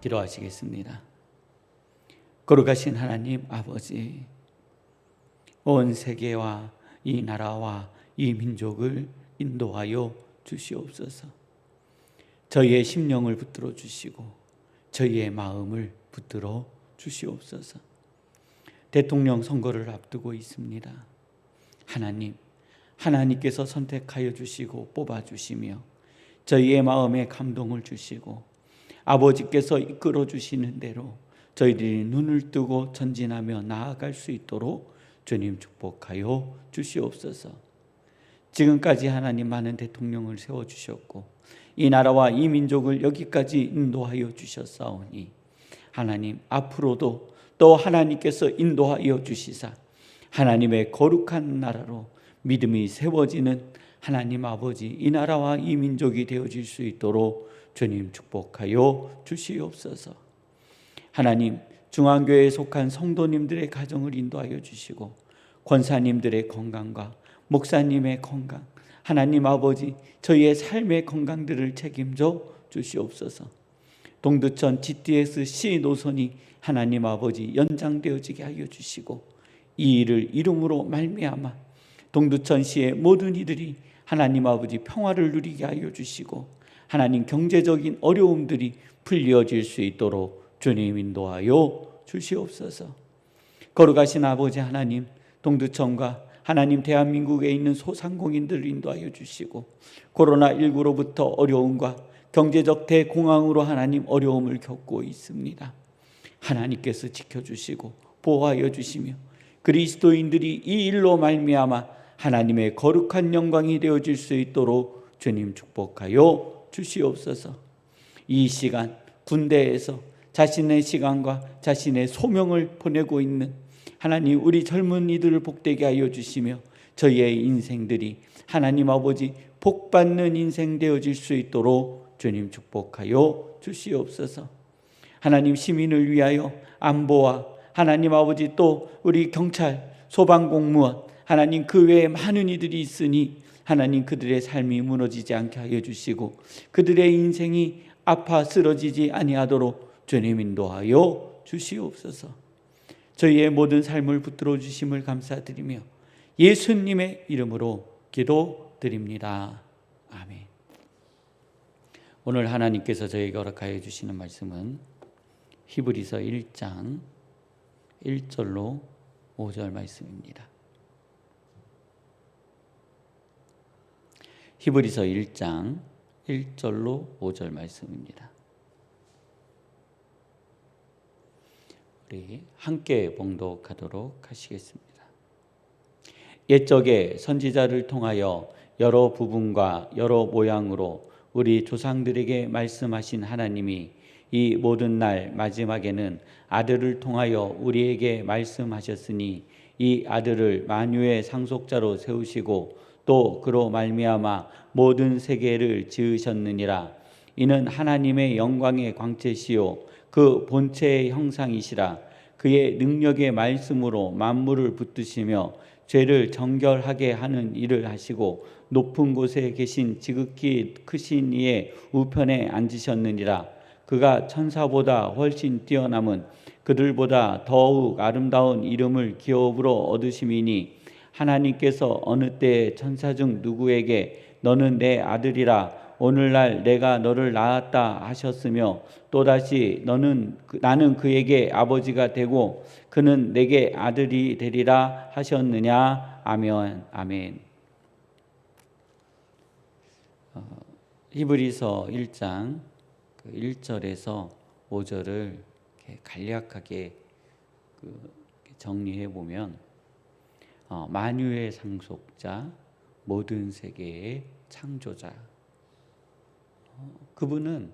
기도하시겠습니다. 거룩하신 하나님 아버지, 온 세계와 이 나라와 이 민족을 인도하여 주시옵소서. 저희의 심령을 붙들어 주시고 저희의 마음을 붙들어 주시옵소서. 대통령 선거를 앞두고 있습니다. 하나님, 하나님께서 선택하여 주시고 뽑아 주시며 저희의 마음에 감동을 주시고 아버지께서 이끌어 주시는 대로 저희들이 눈을 뜨고 전진하며 나아갈 수 있도록 주님 축복하여 주시옵소서. 지금까지 하나님 많은 대통령을 세워 주셨고 이 나라와 이 민족을 여기까지 인도하여 주셨사오니 하나님 앞으로도 또 하나님께서 인도하여 주시사 하나님의 거룩한 나라로 믿음이 세워지는 하나님 아버지 이 나라와 이 민족이 되어질 수 있도록 주님 축복하여 주시옵소서. 하나님 중앙교회에 속한 성도님들의 가정을 인도하여 주시고 권사님들의 건강과 목사님의 건강 하나님 아버지 저희의 삶의 건강들을 책임져 주시옵소서. 동두천 GTS C 노선이 하나님 아버지 연장되어지게 하여 주시고 이 일을 이름으로 말미암아 동두천시의 모든 이들이 하나님 아버지 평화를 누리게 하여 주시고 하나님 경제적인 어려움들이 풀려질 수 있도록 주님 인도하여 주시옵소서. 거룩하신 아버지 하나님 동두천과 하나님 대한민국에 있는 소상공인들을 인도하여 주시고 코로나19로부터 어려움과 경제적 대공황으로 하나님 어려움을 겪고 있습니다. 하나님께서 지켜주시고 보호하여 주시며 그리스도인들이 이 일로 말미암아 하나님의 거룩한 영광이 되어질 수 있도록 주님 축복하여 주시옵소서. 이 시간 군대에서 자신의 시간과 자신의 소명을 보내고 있는 하나님 우리 젊은이들을 복되게 하여 주시며 저희의 인생들이 하나님 아버지 복 받는 인생 되어질 수 있도록 주님 축복하여 주시옵소서. 하나님 시민을 위하여 안보와 하나님 아버지 또 우리 경찰 소방 공무원 하나님 그 외에 많은 이들이 있으니 하나님 그들의 삶이 무너지지 않게 하여 주시고 그들의 인생이 아파 쓰러지지 아니하도록 주님 인도하여 주시옵소서. 저희의 모든 삶을 붙들어 주심을 감사드리며 예수님의 이름으로 기도드립니다. 아멘. 오늘 하나님께서 저에게 허락하여 주시는 말씀은 히브리서 1장 1절로 5절 말씀입니다. 히브리서 1장 1절로 5절 말씀입니다. 우리 함께 봉독하도록 하시겠습니다. 옛적에 선지자를 통하여 여러 부분과 여러 모양으로 우리 조상들에게 말씀하신 하나님이 이 모든 날 마지막에는 아들을 통하여 우리에게 말씀하셨으니 이 아들을 만유의 상속자로 세우시고 또 그로 말미암아 모든 세계를 지으셨느니라. 이는 하나님의 영광의 광채시요 그 본체의 형상이시라. 그의 능력의 말씀으로 만물을 붙드시며 죄를 정결하게 하는 일을 하시고 높은 곳에 계신 지극히 크신 이의 우편에 앉으셨느니라. 그가 천사보다 훨씬 뛰어남은 그들보다 더욱 아름다운 이름을 기업으로 얻으심이니 하나님께서 어느 때 천사 중 누구에게 너는 내 아들이라. 오늘날 내가 너를 낳았다. 하셨으며 또다시 너는 그, 나는 그에게 아버지가 되고 그는 내게 아들이 되리라. 하셨느냐? 아멘. 아멘. 어, 히브리서 1장 1절에서 그 5절을 간략하게 그 정리해 보면 어, 만유의 상속자 모든 세계의 창조자 그분은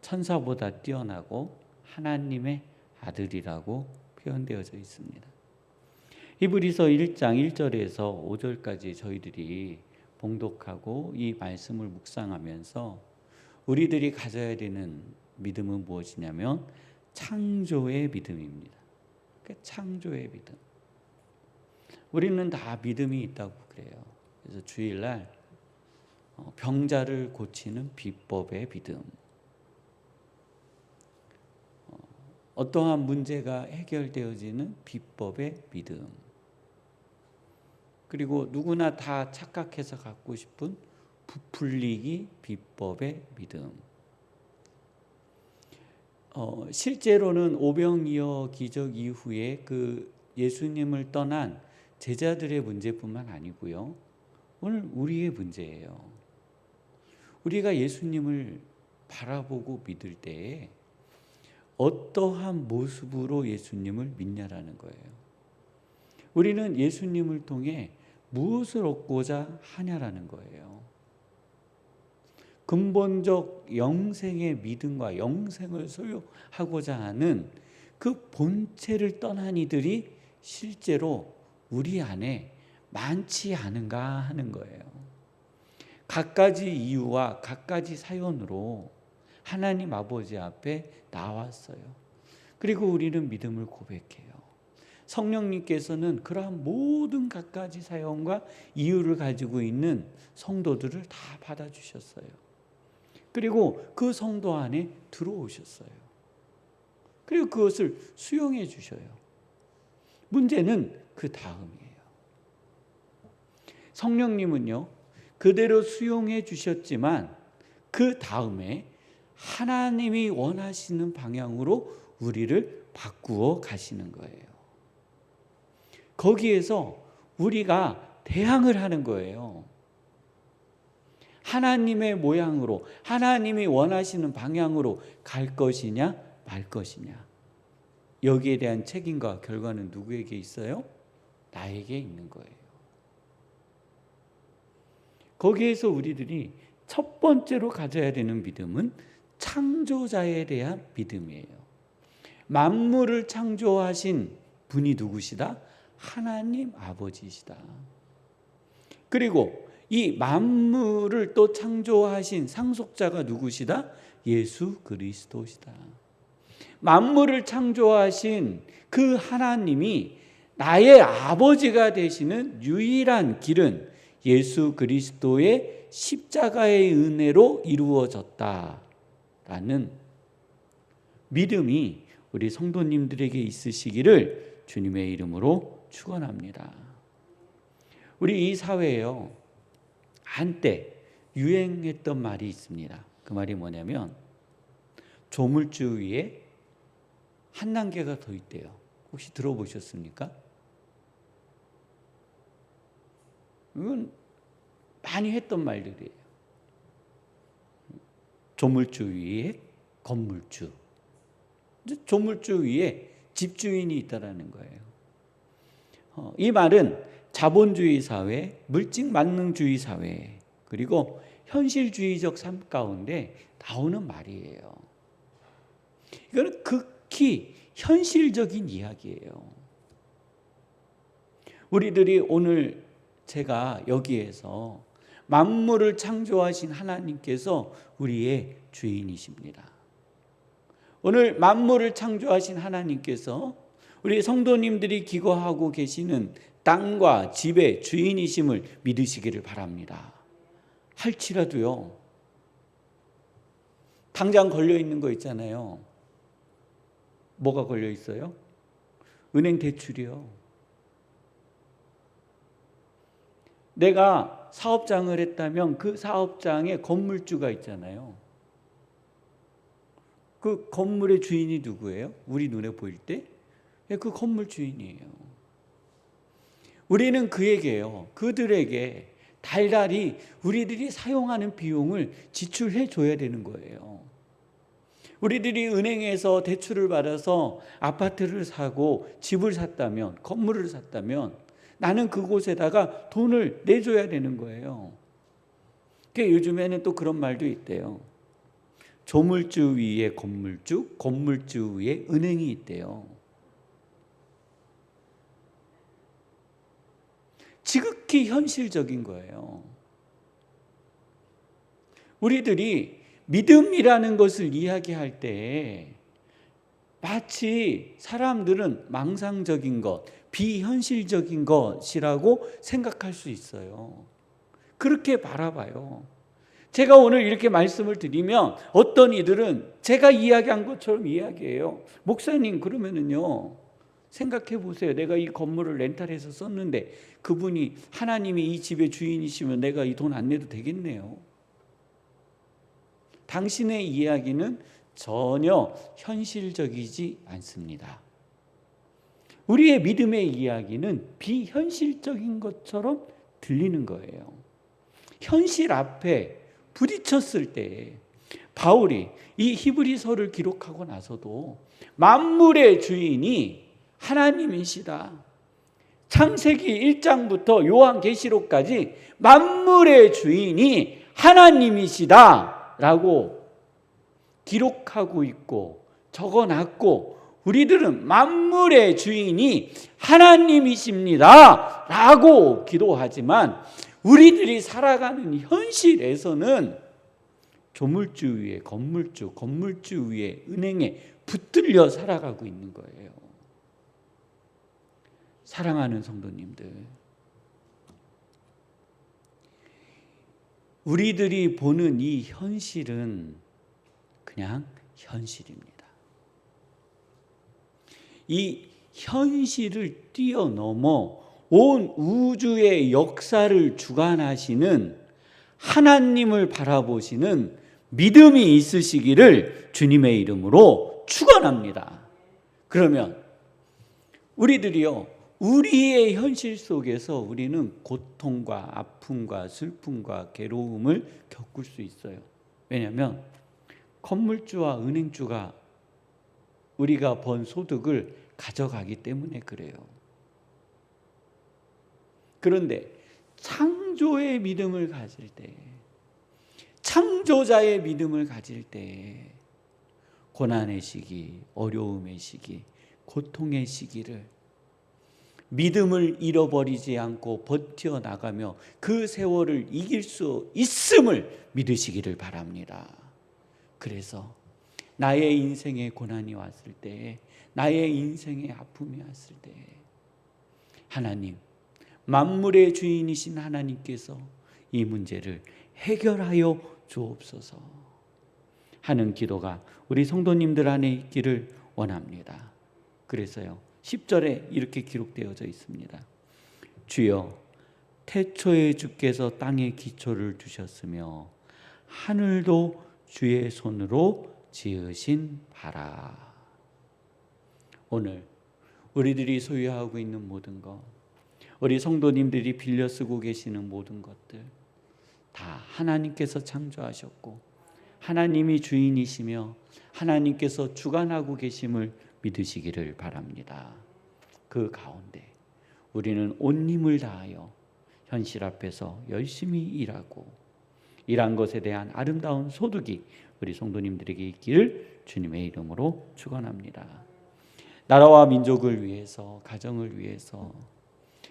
천사보다 뛰어나고 하나님의 아들이라고 표현되어져 있습니다. 히브리서 1장 1절에서 5절까지 저희들이 봉독하고 이 말씀을 묵상하면서 우리들이 가져야 되는 믿음은 무엇이냐면 창조의 믿음입니다. 그러니까 창조의 믿음. 우리는 다 믿음이 있다고 그래요. 그래서 주일날 어, 병자를 고치는 비법의 믿음. 어떠한 문제가 해결되어지는 비법의 믿음. 그리고 누구나 다 착각해서 갖고 싶은 부풀리기 비법의 믿음. 어, 실제로는 오병이어 기적 이후에 그 예수님을 떠난 제자들의 문제뿐만 아니고요. 오늘 우리의 문제예요. 우리가 예수님을 바라보고 믿을 때에 어떠한 모습으로 예수님을 믿냐라는 거예요. 우리는 예수님을 통해 무엇을 얻고자 하냐라는 거예요. 근본적 영생의 믿음과 영생을 소유하고자 하는 그 본체를 떠난 이들이 실제로 우리 안에 많지 않은가 하는 거예요. 갖가지 이유와 갖가지 사연으로 하나님 아버지 앞에 나왔어요. 그리고 우리는 믿음을 고백해요. 성령님께서는 그러한 모든 갖가지 사연과 이유를 가지고 있는 성도들을 다 받아주셨어요. 그리고 그 성도 안에 들어오셨어요. 그리고 그것을 수용해 주셔요. 문제는 그 다음이에요. 성령님은요, 그대로 수용해 주셨지만 그 다음에 하나님이 원하시는 방향으로 우리를 바꾸어 가시는 거예요. 거기에서 우리가 대항을 하는 거예요. 하나님의 모양으로, 하나님이 원하시는 방향으로 갈 것이냐, 말 것이냐. 여기에 대한 책임과 결과는 누구에게 있어요? 나에게 있는 거예요. 거기에서 우리들이 첫 번째로 가져야 되는 믿음은 창조자에 대한 믿음이에요. 만물을 창조하신 분이 누구시다? 하나님 아버지시다. 그리고 이 만물을 또 창조하신 상속자가 누구시다? 예수 그리스도시다. 만물을 창조하신 그 하나님이 나의 아버지가 되시는 유일한 길은 예수 그리스도의 십자가의 은혜로 이루어졌다라는 믿음이 우리 성도님들에게 있으시기를 주님의 이름으로 축원합니다. 우리 이 사회에요. 한때 유행했던 말이 있습니다. 그 말이 뭐냐면 조물주 위에 한 단계가 더 있대요. 혹시 들어보셨습니까? 이건 많이 했던 말들이에요. 조물주 위에 건물주. 조물주 위에 집주인이 있다라는 거예요. 어, 이 말은 자본주의 사회, 물질 만능주의 사회, 그리고 현실주의적 삶 가운데 나오는 말이에요. 이거는 극히 현실적인 이야기예요. 우리들이 오늘 제가 여기에서 만물을 창조하신 하나님께서 우리의 주인이십니다. 오늘 만물을 창조하신 하나님께서 우리 성도님들이 기거하고 계시는 땅과 집의 주인이심을 믿으시기를 바랍니다. 할지라도요, 당장 걸려 있는 거 있잖아요. 뭐가 걸려 있어요? 은행 대출이요. 내가 사업장을 했다면 그 사업장에 건물주가 있잖아요. 그 건물의 주인이 누구예요? 우리 눈에 보일 때? 예, 그 건물 주인이에요. 우리는 그에게요, 그들에게 달달이 우리들이 사용하는 비용을 지출해 줘야 되는 거예요. 우리들이 은행에서 대출을 받아서 아파트를 사고 집을 샀다면, 건물을 샀다면 나는 그곳에다가 돈을 내줘야 되는 거예요. 그 요즘에는 또 그런 말도 있대요. 조물주 위에 건물주, 건물주 위에 은행이 있대요. 지극히 현실적인 거예요. 우리들이 믿음이라는 것을 이야기할 때 마치 사람들은 망상적인 것, 비현실적인 것이라고 생각할 수 있어요. 그렇게 바라봐요. 제가 오늘 이렇게 말씀을 드리면 어떤 이들은 제가 이야기한 것처럼 이야기해요. 목사님 그러면은요. 생각해 보세요. 내가 이 건물을 렌탈해서 썼는데 그분이 하나님이 이 집의 주인이시면 내가 이 돈 안 내도 되겠네요. 당신의 이야기는 전혀 현실적이지 않습니다. 우리의 믿음의 이야기는 비현실적인 것처럼 들리는 거예요. 현실 앞에 부딪혔을 때 바울이 이 히브리서를 기록하고 나서도 만물의 주인이 하나님이시다. 창세기 1장부터 요한계시록까지 만물의 주인이 하나님이시다라고 기록하고 있고 적어놨고 우리들은 만물의 주인이 하나님이십니다 라고 기도하지만 우리들이 살아가는 현실에서는 조물주 위에 건물주, 건물주 위에 은행에 붙들려 살아가고 있는 거예요. 사랑하는 성도님들, 우리들이 보는 이 현실은 그냥 현실입니다. 이 현실을 뛰어넘어 온 우주의 역사를 주관하시는 하나님을 바라보시는 믿음이 있으시기를 주님의 이름으로 축원합니다. 그러면 우리들이요 우리의 현실 속에서 우리는 고통과 아픔과 슬픔과 괴로움을 겪을 수 있어요. 왜냐하면 건물주와 은행주가 우리가 번 소득을 가져가기 때문에 그래요. 그런데 창조의 믿음을 가질 때, 창조자의 믿음을 가질 때, 고난의 시기, 어려움의 시기, 고통의 시기를 믿음을 잃어버리지 않고 버텨 나가며 그 세월을 이길 수 있음을 믿으시기를 바랍니다. 그래서 나의 인생에 고난이 왔을 때, 나의 인생에 아픔이 왔을 때, 하나님, 만물의 주인이신 하나님께서 이 문제를 해결하여 주옵소서 하는 기도가 우리 성도님들 안에 있기를 원합니다. 그래서요, 10절에 이렇게 기록되어져 있습니다. 주여, 태초에 주께서 땅에 기초를 두셨으며, 하늘도 주의 손으로 지으신 바라. 오늘 우리들이 소유하고 있는 모든 것, 우리 성도님들이 빌려 쓰고 계시는 모든 것들 다 하나님께서 창조하셨고 하나님이 주인이시며 하나님께서 주관하고 계심을 믿으시기를 바랍니다. 그 가운데 우리는 온 힘을 다하여 현실 앞에서 열심히 일하고 일한 것에 대한 아름다운 소득이 우리 성도님들에게 있기를 주님의 이름으로 축원합니다. 나라와 민족을 위해서 가정을 위해서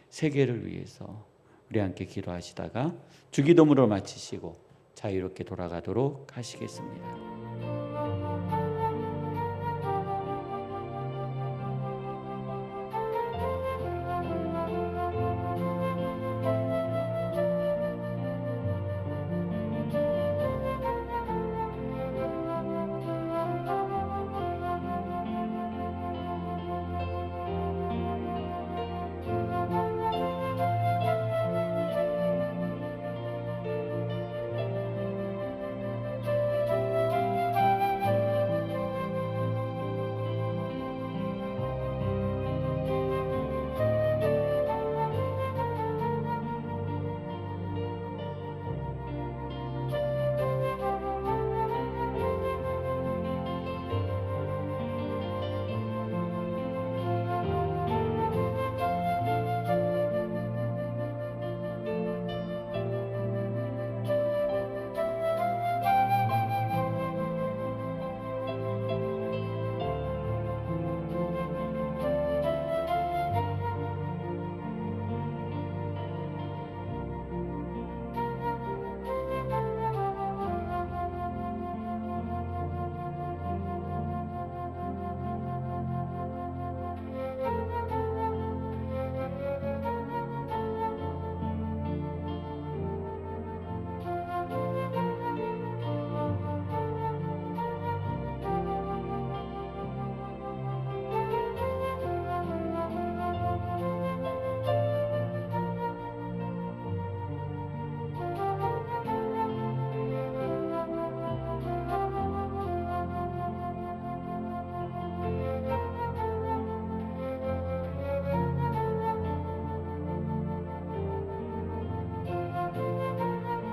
세계를 위해서 우리 함께 기도하시다가 주기도문을 마치시고 자유롭게 돌아가도록 하시겠습니다.